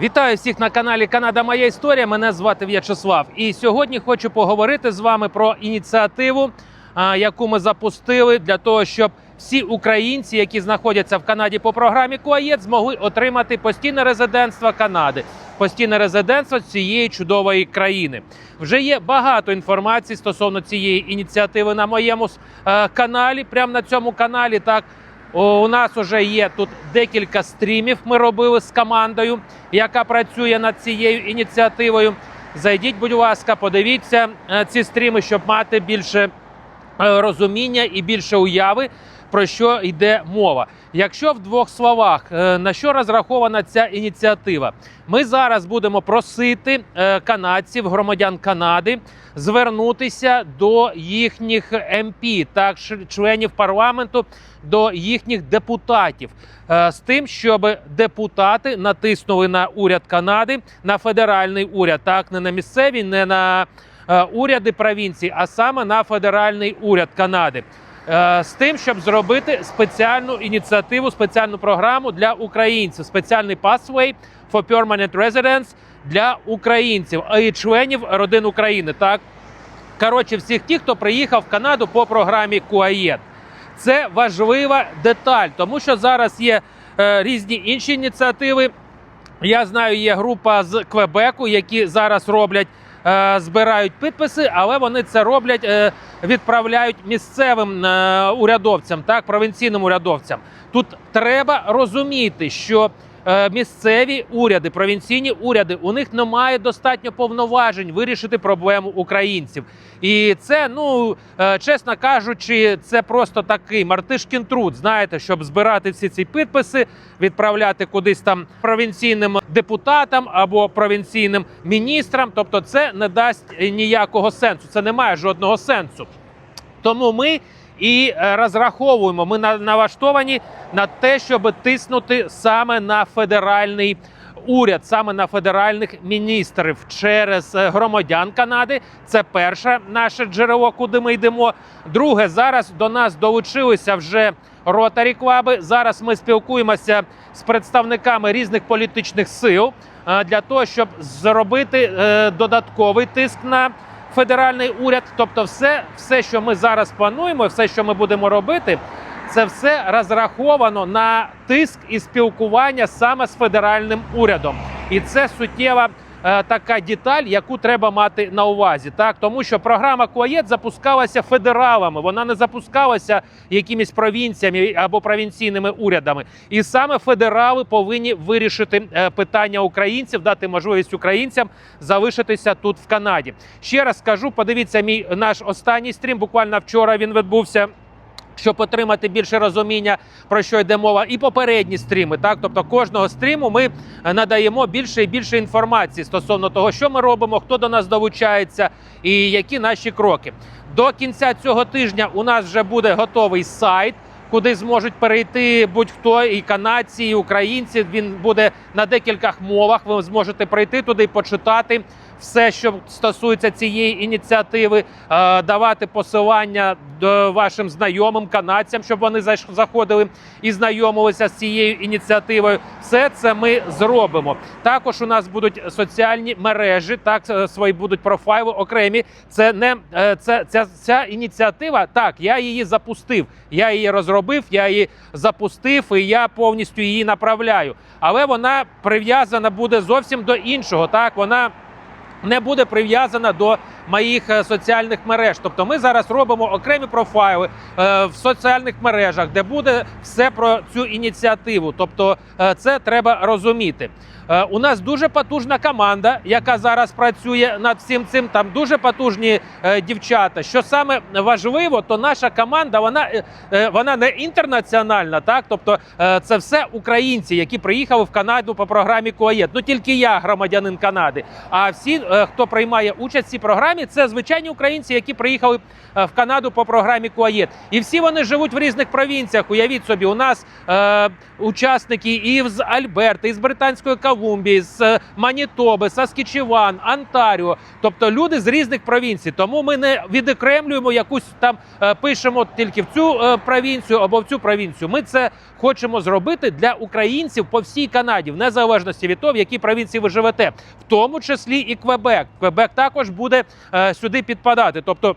Вітаю всіх на каналі Канада Моя Історія. Мене звати В'ячеслав. І сьогодні хочу поговорити з вами про ініціативу, яку ми запустили для того, щоб всі українці, які знаходяться в Канаді по програмі КУАЄД, змогли отримати постійне резидентство Канади, постійне резидентство цієї чудової країни. Вже є багато інформації стосовно цієї ініціативи на моєму е, каналі. Прямо на цьому каналі так. У нас вже є тут декілька стрімів. Ми робили з командою, яка працює над цією ініціативою. Зайдіть, будь ласка, подивіться е, ці стріми, щоб мати більше е, розуміння і більше уяви, про що йде мова. Якщо в двох словах е, на що розрахована ця ініціатива, ми зараз будемо просити е, канадців, громадян Канади, звернутися до їхніх МП, так членів парламенту, до їхніх депутатів е, з тим, щоб депутати натиснули на уряд Канади, на федеральний уряд, так не на місцевий, не на уряди провінцій, а саме на федеральний уряд Канади. Е, З тим, щоб зробити спеціальну ініціативу, спеціальну програму для українців, спеціальний pathway for permanent residence для українців, і членів родин України. Так коротше, всіх тих, хто приїхав в Канаду по програмі КУАЄД. Це важлива деталь, тому що зараз є е, різні інші ініціативи. Я знаю, є група з Квебеку, які зараз роблять, е, збирають підписи, але вони це роблять, е, відправляють місцевим е, урядовцям, так, провінційним урядовцям. Тут треба розуміти, що е, місцеві уряди, провінційні уряди, у них немає достатньо повноважень вирішити проблему українців. І це, ну е, чесно кажучи, це просто такий мартишкін труд. Знаєте, щоб збирати всі ці підписи, відправляти кудись там провінційним депутатам або провінційним міністрам. Тобто, це не дасть ніякого сенсу. Це не має жодного сенсу. Тому ми і е, розраховуємо. Ми на- налаштовані на те, щоб тиснути саме на федеральний уряд, саме на федеральних міністрів через е, громадян Канади. Це перше наше джерело, куди ми йдемо. Друге, зараз до нас долучилися вже ротарі клаби. Зараз ми спілкуємося з представниками різних політичних сил е, для того, щоб зробити додатковий тиск на федеральний уряд. Тобто, все, все, що ми зараз плануємо, все, що ми будемо робити, це все розраховано на тиск і спілкування саме з федеральним урядом. І це суттєва. Е, Така деталь, яку треба мати на увазі, так тому що програма КУАЄД запускалася федералами, вона не запускалася якимись провінціями або провінційними урядами. І саме федерали повинні вирішити е, питання українців, дати можливість українцям залишитися тут в Канаді. Ще раз скажу, подивіться мій наш останній стрім. Буквально вчора він відбувся. Щоб отримати більше розуміння про що йде мова, і попередні стріми, так тобто кожного стріму ми е, надаємо більше і більше інформації стосовно того, що ми робимо, хто до нас долучається, і які наші кроки. До кінця цього тижня у нас вже буде готовий сайт, куди зможуть перейти будь-хто, і канадці, і українці. Він буде на декількох мовах. Ви зможете прийти туди і почитати все, що стосується цієї ініціативи, е, давати посилання вашим знайомим канадцям, щоб вони заходили і знайомилися з цією ініціативою. Все це ми зробимо. Також у нас будуть соціальні мережі, так е, свої будуть профайли окремі. Це не е, це ця, ця ініціатива. Так, я її запустив. Я її розробив, я її запустив, і я повністю її направляю. Але вона прив'язана буде зовсім до іншого. Так, вона не буде прив'язана до моїх е, соціальних мереж. Тобто ми зараз робимо окремі профайли е, в соціальних мережах, де буде все про цю ініціативу. Тобто, е, це треба розуміти. У нас дуже потужна команда, яка зараз працює над всім цим. Там дуже потужні дівчата. Що саме важливо, то наша команда вона, вона не інтернаціональна, так тобто це все українці, які приїхали в Канаду по програмі КОАЄД. Ну тільки я громадянин Канади. А всі, хто приймає участь в цій програмі, програмі це звичайні українці, які приїхали е, в Канаду по програмі Куаєт. І всі вони живуть в різних провінціях. Уявіть собі, у нас е, учасники і з Альберти, і з Британської Колумбії, з е, Манітоби, Саскічеван, Онтаріо. Тобто люди з різних провінцій. Тому ми не відокремлюємо якусь там, е, пишемо тільки в цю е, провінцію або в цю провінцію. Ми це хочемо зробити для українців по всій Канаді, в незалежності від того, в якій провінції ви живете, в тому числі і Квебек. Квебек також буде сюди підпадати. Тобто.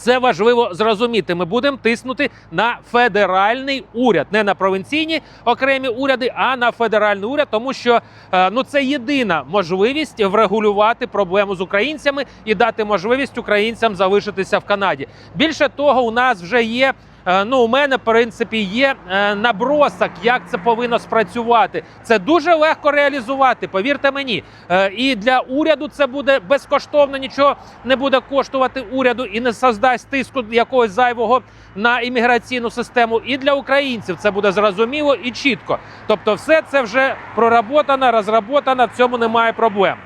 Це важливо зрозуміти. Ми будемо тиснути на федеральний уряд, не на провінційні окремі уряди, а на федеральний уряд, тому що е, ну це єдина можливість врегулювати проблему з українцями і дати можливість українцям залишитися в Канаді. Більше того, у нас вже є. Е, Ну, у мене в принципі є е, набросок, як це повинно спрацювати. Це дуже легко реалізувати. Повірте мені. Е, І для уряду це буде безкоштовно, нічого не буде коштувати уряду і не создасть тиску якогось зайвого на імміграційну систему. І для українців це буде зрозуміло і чітко. Тобто, все це вже проработано, розроботано, в цьому немає проблем.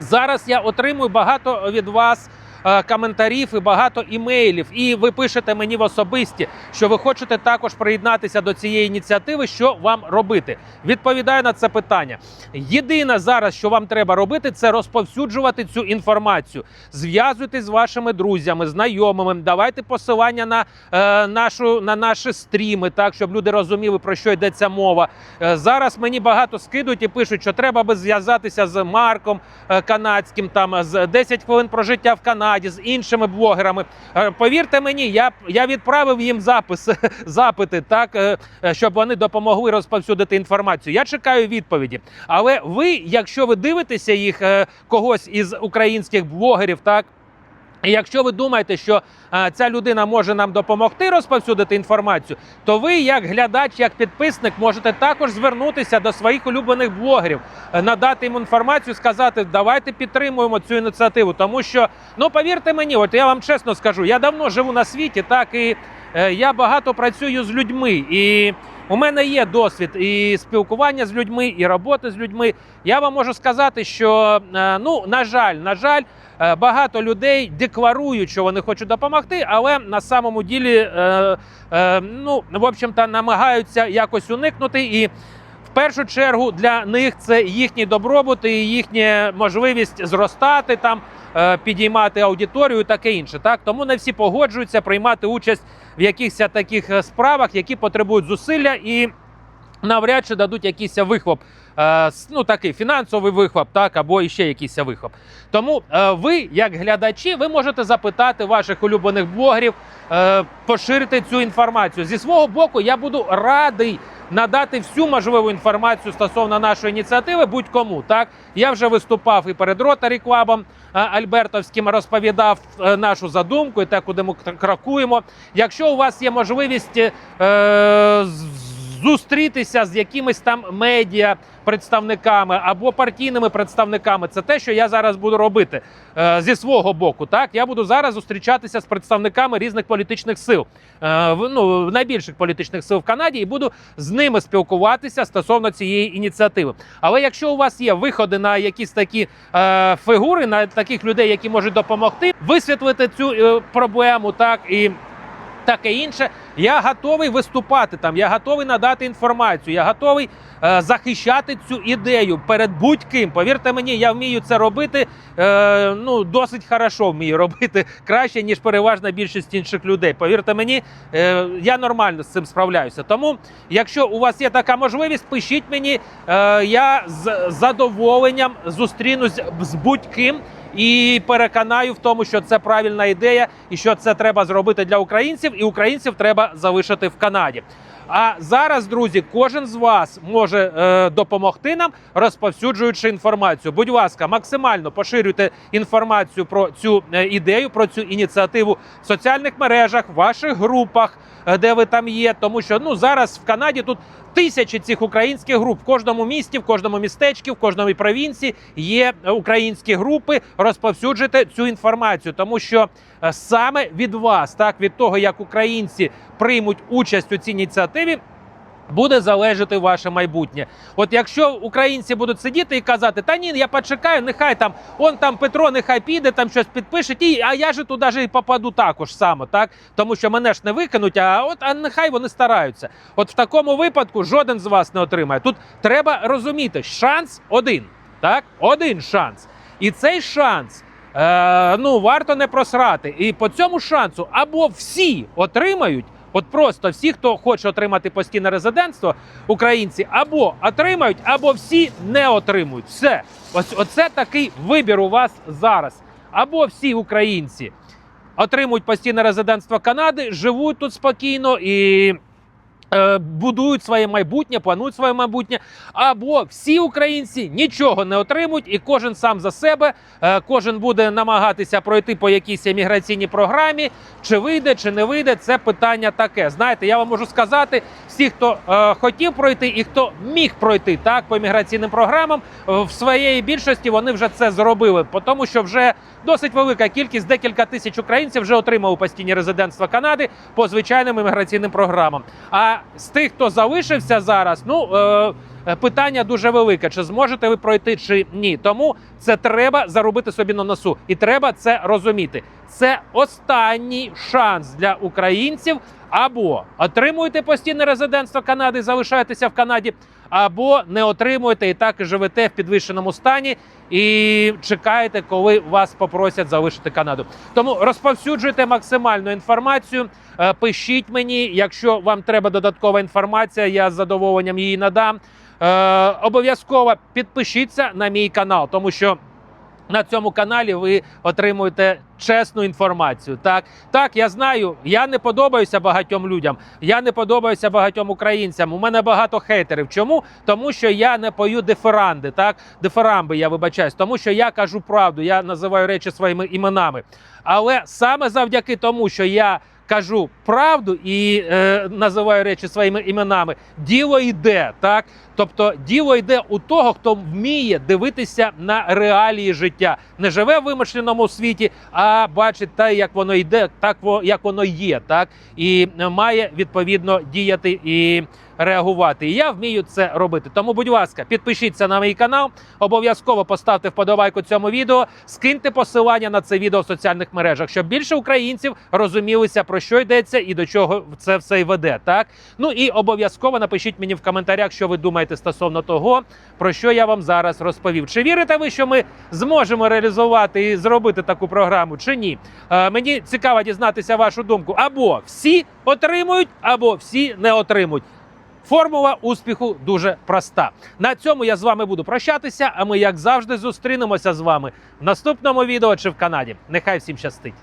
Зараз я отримую багато від вас. Е, Коментарів і багато імейлів, і ви пишете мені в особисті, що ви хочете також приєднатися до цієї ініціативи. Що вам робити? Відповідаю на це питання. Єдине зараз, що вам треба робити, це розповсюджувати цю інформацію. Зв'язуйтесь з вашими друзями, знайомими. Давайте посилання на е, нашу на наші стріми, так щоб люди розуміли про що йдеться мова. Е, зараз мені багато скидують і пишуть, що треба би зв'язатися з Марком е, канадським, там з 10 хвилин про життя в Канаді, з іншими блогерами. Е, Повірте мені, я я відправив їм запис запити, так е, е, щоб вони допомогли розповсюдити інформацію. Я чекаю відповіді. Але ви, якщо ви дивитеся їх когось із українських блогерів, так. І якщо ви думаєте, що е, ця людина може нам допомогти розповсюдити інформацію, то ви, як глядач, як підписник, можете також звернутися до своїх улюблених блогерів, е, надати їм інформацію, сказати, давайте підтримуємо цю ініціативу. Тому що, ну повірте мені, от я вам чесно скажу, я давно живу на світі, так і е, я багато працюю з людьми. І у мене є досвід і спілкування з людьми, і роботи з людьми. Я вам можу сказати, що е, ну на жаль, на жаль. Е, Багато людей декларують, що вони хочуть допомогти, але на самому ділі, е, ну в общем-то, намагаються якось уникнути. І першу чергу для них це їхній добробут і їхня можливість зростати там, е, підіймати аудиторію, таке інше. Так тому не всі погоджуються приймати участь в якихось таких е, справах, які потребують зусилля і навряд чи дадуть якийсь вихлоп. е, Ну, такий фінансовий вихлоп, так, або іще якийсь вихлоп. Тому е, ви, як глядачі, ви можете запитати ваших улюблених блогерів, е, поширити цю інформацію. Зі свого боку, я буду радий надати всю можливу інформацію стосовно нашої ініціативи будь-кому. Так, я вже виступав і перед Клабом е, Альбертовським, розповідав нашу задумку і те, куди ми кр- крокуємо. Якщо у вас є можливість е, зустрітися з якимись там медіа представниками або партійними представниками. Це те, що я зараз буду робити е, зі свого боку. Так я буду зараз зустрічатися з представниками різних політичних сил, е, ну найбільших політичних сил в Канаді, і буду з ними спілкуватися стосовно цієї ініціативи. Але якщо у вас є виходи на якісь такі е, фігури, на таких людей, які можуть допомогти, висвітлити цю е, проблему, так і таке інше. Я готовий виступати там, я готовий надати інформацію, я готовий е, захищати цю ідею перед будь-ким. Повірте мені, я вмію це робити. Е, ну досить хорошо вмію робити краще ніж переважна більшість інших людей. Повірте мені, е, я нормально з цим справляюся. Тому, якщо у вас є така можливість, пишіть мені. Е, я з задоволенням зустрінусь з будь-ким. І переконаю в тому, що це правильна ідея, і що це треба зробити для українців, і українців треба залишити в Канаді. А зараз, друзі, кожен з вас може е, допомогти нам, розповсюджуючи інформацію. Будь ласка, максимально поширюйте інформацію про цю е, ідею, про цю ініціативу в соціальних мережах, в ваших групах, е, де ви там є. Тому що ну зараз в Канаді тут тисячі цих українських груп в кожному місті, в кожному містечку, в кожному провінції є українські групи. Розповсюджуйте цю інформацію, тому що е, саме від вас, так від того, як українці приймуть участь у цій ініціативі. Буде залежати ваше майбутнє. От якщо українці будуть сидіти і казати, та ні, я почекаю, нехай там он там Петро, нехай піде, там щось підпише, і, а я ж туди ж і попаду також само, так тому що мене ж не викинуть, а от а нехай вони стараються. От в такому випадку жоден з вас не отримає. Тут треба розуміти, шанс один, так, один шанс, і цей шанс. Е, ну варто не просрати. І по цьому шансу або всі отримають. От просто всі, хто хоче отримати постійне резидентство, українці або отримають, або всі не отримують. Все, ось оце такий вибір у вас зараз. Або всі українці отримують постійне резидентство Канади, живуть тут спокійно і. Е, Будують своє майбутнє, планують своє майбутнє, або всі українці нічого не отримують, і кожен сам за себе, е, кожен буде намагатися пройти по якійсь еміграційній програмі. Чи вийде, чи не вийде, це питання таке. Знаєте, я вам можу сказати, всі, хто е, хотів пройти і хто міг пройти так по міграційним програмам, е, в своєї більшості вони вже це зробили, тому що вже досить велика кількість, декілька тисяч українців вже отримали постійні резидентства Канади по звичайним імміграційним програмам. А з тих, хто залишився зараз, ну. Е, Е, Питання дуже велике: чи зможете ви пройти, чи ні. Тому це треба заробити собі на носу, і треба це розуміти. Це останній шанс для українців або отримуєте постійне резидентство Канади, залишаєтеся в Канаді, або не отримуєте і так живете в підвищеному стані і чекаєте, коли вас попросять залишити Канаду. Тому розповсюджуйте максимальну інформацію. е, Пишіть мені, якщо вам треба додаткова інформація, я з задоволенням її надам. Е, обов'язково підпишіться на мій канал, тому що на цьому каналі ви отримуєте чесну інформацію. Так, так, я знаю, я не подобаюся багатьом людям, я не подобаюся багатьом українцям. У мене багато хейтерів. Чому? Тому що я не пою диферанди, так, диферамби, я вибачаюсь, тому що я кажу правду, я називаю речі своїми іменами. Але саме завдяки тому, що я кажу правду і е, називаю речі своїми іменами, діло йде, так. Тобто діло йде у того, хто вміє дивитися на реалії життя, не живе в вимишленому світі, а бачить те, як воно йде, так як воно є, так і має відповідно діяти і реагувати. І я вмію це робити. Тому, будь ласка, підпишіться на мій канал, обов'язково поставте вподобайку цьому відео, скиньте посилання на це відео в соціальних мережах, щоб більше українців розумілися про що йдеться і до чого це все й веде. Так ну і обов'язково напишіть мені в коментарях, що ви думаєте стосовно того, про що я вам зараз розповів. Чи вірите ви, що ми зможемо реалізувати і зробити таку програму, чи ні? Е, мені цікаво дізнатися вашу думку. Або всі отримують, або всі не отримують. Формула успіху дуже проста. На цьому я з вами буду прощатися. А ми, як завжди, зустрінемося з вами в наступному відео чи в Канаді. Нехай всім щастить.